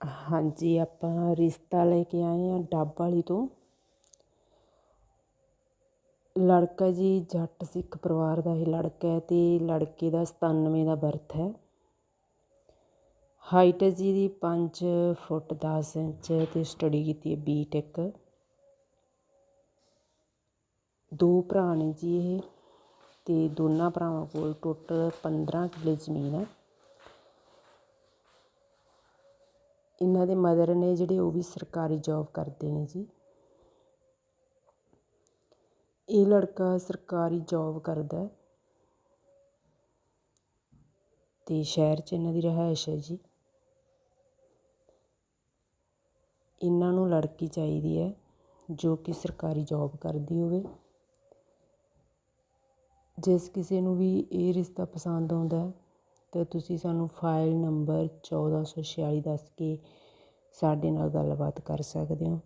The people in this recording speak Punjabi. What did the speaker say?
ਹਾਂਜੀ, ਆਪਾਂ ਰਿਸ਼ਤਾ ਲੈ ਕੇ ਆਏ ਹਾਂ ਡੱਬ ਵਾਲੀ ਤੋਂ। ਲੜਕਾ ਜੀ ਜੱਟ ਸਿੱਖ ਪਰਿਵਾਰ ਦਾ ਇਹ ਲੜਕਾ ਹੈ ਅਤੇ ਲੜਕੇ ਦਾ ਸਤਾਨਵੇਂ ਦਾ ਬਰਥ ਹੈ। ਹਾਈਟ ਹੈ ਜੀ ਦੀ ਪੰਜ ਫੁੱਟ ਦਸ ਇੰਚ ਅਤੇ ਸਟੱਡੀ ਕੀਤੀ ਹੈ ਬੀ ਟੈਕ ਦੋ ਭਰਾ ਨੇ ਜੀ ਇਹ ਅਤੇ ਦੋਨਾਂ ਭਰਾਵਾਂ ਕੋਲ ਟੋਟਲ ਪੰਦਰਾਂ ਕਿੱਲੇ ਜ਼ਮੀਨ ਹੈ। ਇਹਨਾਂ ਦੇ ਮਦਰ ਨੇ ਜਿਹੜੇ ਉਹ ਵੀ ਸਰਕਾਰੀ ਜੋਬ ਕਰਦੇ ਨੇ ਜੀ। ਇਹ ਲੜਕਾ ਸਰਕਾਰੀ ਜੋਬ ਕਰਦਾ ਅਤੇ ਸ਼ਹਿਰ 'ਚ ਇਹਨਾਂ ਦੀ ਰਿਹਾਇਸ਼ ਹੈ ਜੀ। ਇਹਨਾਂ ਨੂੰ ਲੜਕੀ ਚਾਹੀਦੀ ਹੈ ਜੋ ਕਿ ਸਰਕਾਰੀ ਜੋਬ ਕਰਦੀ ਹੋਵੇ। ਜਿਸ ਕਿਸੇ ਨੂੰ ਵੀ ਇਹ ਰਿਸ਼ਤਾ ਪਸੰਦ ਆਉਂਦਾ ਹੈ ਤਾਂ ਤੁਸੀਂ ਸਾਨੂੰ ਫਾਈਲ ਨੰਬਰ ਚੌਦਾਂ ਸੌ ਛਿਆਲੀ ਦੱਸ ਕੇ ਸਾਡੇ ਨਾਲ ਗੱਲਬਾਤ ਕਰ ਸਕਦੇ ਹੋ।